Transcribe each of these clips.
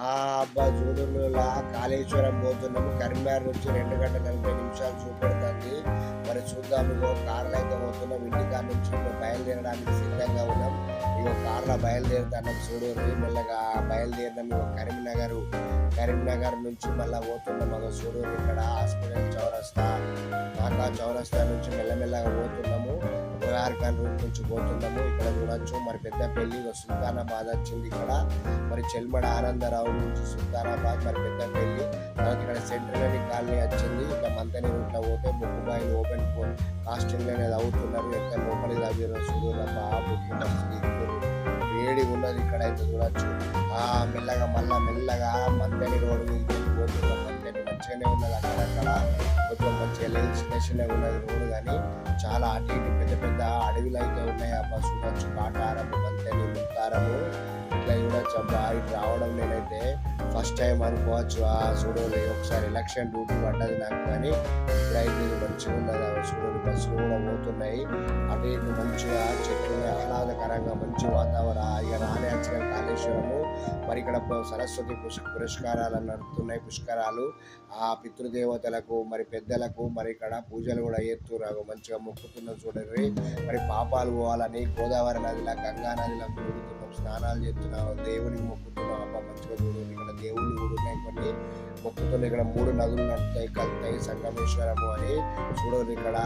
ఆ అబ్బా జూడుల కాళేశ్వరం పోతున్నాము. కరీంనగర్ నుంచి రెండు గంటల నలభై నిమిషాలు చూపెడుతుంది. మరి చూద్దాము ఇగో కార్లో అయితే పోతున్నాం. ఇంటికాడ నుంచి బయలుదేరడానికి సిద్ధంగా ఉన్నాం. ఇగో కార్లో బయలుదేరుతున్నాం చూడు మెల్లగా బయలుదేరినాం ఇగో కరీంనగర్. కరీంనగర్ నుంచి మళ్ళీ పోతున్నాం. అదో చూడు ఇక్కడ హాస్పిటల్ చౌరస్తా నాకా చౌరస్తా నుంచి మెల్లమెల్లగా పోతున్నాము. గోయార్ఖాన్ రూట్ నుంచి పోతున్నాము ఇక్కడ చూడొచ్చు. మరి పెద్ద పెళ్ళి సుల్తానాబాద్ వచ్చింది ఇక్కడ. మరి చెల్మడ ఆనందరావు నుంచి సుల్తానాబాద్ మరి పెద్ద పెళ్ళి. తర్వాత ఇక్కడ సెంట్రల్ కాలనీ వచ్చింది. ఇట్లా మంతని రూట్లో పోతే బుక్కుబాయిలు ఓపెన్ ఫోన్ కాస్టింగ్ అనేది అవుతున్నారు. ఎంత లోపలి వేడి ఉన్నది ఇక్కడ అయితే చూడొచ్చు. ఆ మెల్లగా మళ్ళా మెల్లగా మంతని రోడ్డు మంతని మంచిగానే ఉన్నది అక్కడక్కడ. ఫ్రెష్ లెవెల్ స్టేషన్ ఉన్నది రోడ్డు కానీ చాలా అటు ఇటు పెద్ద పెద్ద అడవిలు అయితే ఉన్నాయి. అబ్బా చూడొచ్చు. కాటారము మంతని ముత్తారము ఇట్లా అబ్బా ఇటు రావడం నేనైతే ఫస్ట్ టైం అనుకోవచ్చు. ఆ చూడలే ఒకసారి ఎలక్షన్ డ్యూటీ పడ్డది నాకు కానీ ఇప్పుడైతే ఇది మంచిగా ఉన్నది. ఆ బస్సులు కూడా పోతున్నాయి. అటు ఇటు మంచిగా చెట్లు ఆహ్లాదకరంగా మంచి వాతావరణం ఇక రానే వచ్చిన కాళేశ్వరము. మరి ఇక్కడ సరస్వతి పుష్ పురస్కారాలు నడుపుతున్నాయి పుష్కరాలు. ఆ పితృదేవతలకు మరి పెద్దలకు మరి ఇక్కడ పూజలు కూడా చేస్తున్నారు. మంచిగా మొక్కుతున్నాం చూడండి. మరి పాపాలు పోవాలని గోదావరి నదిలో గంగా నదిలో స్నానాలు స్నానాలు చేస్తున్నాం. దేవుని మొక్కుతున్నాం అబ్బా మంచిగా చూడు ఇక్కడ దేవుళ్ళు కూడా ఉన్నాయి కొన్ని మొక్కుతున్న ఇక్కడ మూడు నదులు నడుతాయి కలుతాయి సంగమేశ్వరము అని. చూడండి ఇక్కడ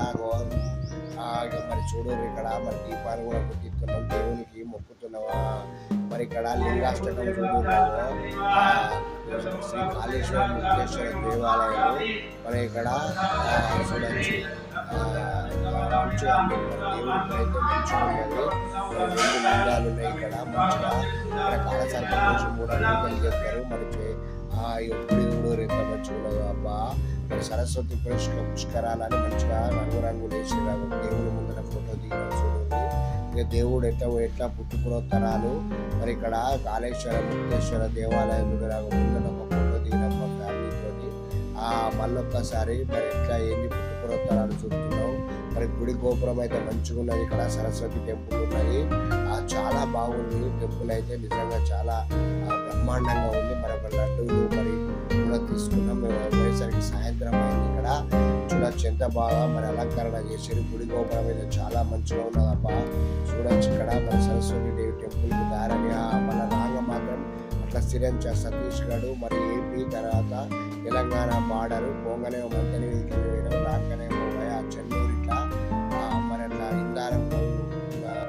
మరి చూడండి ఇక్కడ మరి దీపాలు కూడా పుట్టిస్తున్నాం దేవునికి మొక్కుతున్నావా? మరి ఇక్కడ లింగాష్టకం చూడున్నాము శ్రీ కాళేశ్వర ముక్తేశ్వర దేవాలయం. మరి ఇక్కడ చూడచ్చు మంచిగా దేవుడి ప్రయత్నం మంచిగా ఉన్నాయి ఇక్కడ మంచిగా. ఇక్కడ కాలసర్పం కోసం కూడా పూజలు చేస్తారు మరి ఆ ఎప్పుడు కూడా ఎంత మంచిగా అబ్బా. మరి సరస్వతి పుష్క పుష్కరాలని మంచిగా రంగు రంగులు వేసి దేవుడి ముందర ఫోటో దిగిన చూడండి. ఇక దేవుడు ఎట్లా ఎట్లా పుట్టుకునొత్తరాలు. మరి ఇక్కడ కాళేశ్వర ముక్తేశ్వర దేవాలయం దగ్గర ముందర ఒక ఫోటో దిగిన మా ఫ్యామిలీతోటి ఆ మళ్ళొక్కసారి మరి ఎట్లా ఏంది పుట్టుకునొత్తరాలు చూస్తున్నాం మరి గుడి గోపురం అయితే మంచిగా ఉన్నది ఇక్కడ సరస్వతి టెంపుల్ ఉన్నది. ఆ చాలా బాగుంది. టెంపుల్ అయితే నిజంగా చాలా బ్రహ్మాండంగా ఉంది. మరి ఒక లడ్డూలు మరి కూడా తీసుకున్నాం. మేము పోయేసరికి సాయంత్రం అయింది ఇక్కడ. చూడొచ్చు ఎంత బాగా మరి అలంకరణ చేశారు. గుడి గోపురం అయితే చాలా మంచిగా ఉన్నది చూడొచ్చు ఇక్కడ మన సరస్వతి దేవి టెంపుల్కి దారని మన రాంగ మాత్రం అట్లా స్థిరం సతీష్ గడు మరి ఏపీ తర్వాత తెలంగాణ బార్డర్ పొంగనే మంతని వేయడం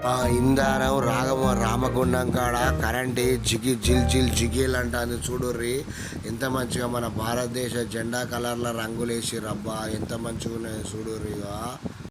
ఇందారం రాగమ రామగుండం కాడ కరెంట్ జిగి జిల్ జిల్ జిగిల్ అంటుంది చూడుర్రి. ఎంత మంచిగా మన భారతదేశ జెండా కలర్ల రంగులేసి రబ్బా ఎంత మంచిగా ఉన్నాయి చూడుర్రిగా